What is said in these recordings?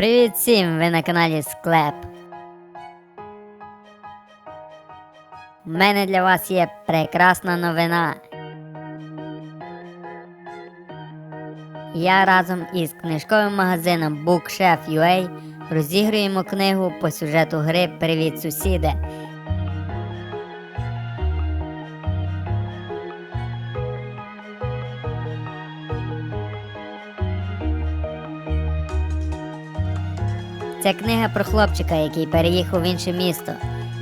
Привіт всім! Ви на каналі Склеп. У мене для вас є прекрасна новина. Я разом із книжковим магазином Bookchef.ua розігруємо книгу по сюжету гри Привіт сусіде. Це книга про хлопчика, який переїхав в інше місто.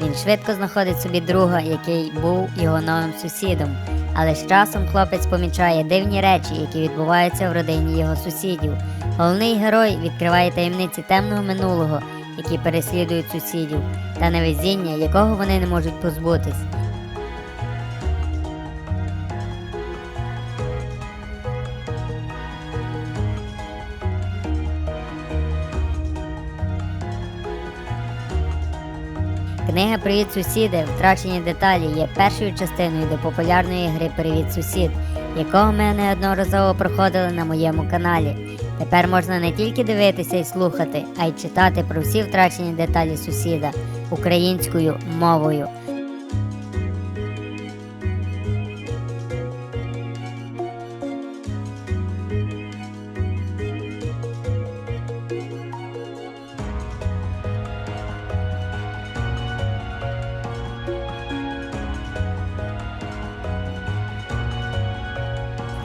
Він швидко знаходить собі друга, який був його новим сусідом. Але з часом хлопець помічає дивні речі, які відбуваються в родині його сусідів. Головний герой відкриває таємниці темного минулого, які переслідують сусідів, та невезіння, якого вони не можуть позбутись. Книга Привіт сусіди, втрачені деталі є першою частиною до популярної гри Привіт сусід, якого ми неодноразово проходили на моєму каналі. Тепер можна не тільки дивитися і слухати, а й читати про всі втрачені деталі сусіда українською мовою.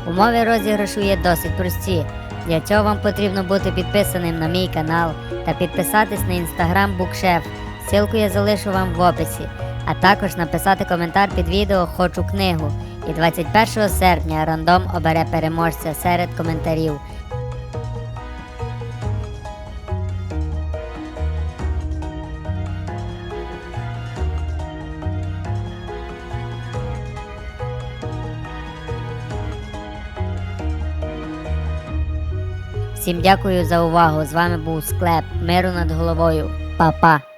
Умови розіграшу є досить прості. Для цього вам потрібно бути підписаним на мій канал та підписатись на інстаграм Букшеф. Силку я залишу вам в описі, а також написати коментар під відео Хочу книгу. І 21 серпня рандом обере переможця серед коментарів. Всім дякую за увагу. З вами був склеп. Миру над головою. Па-па.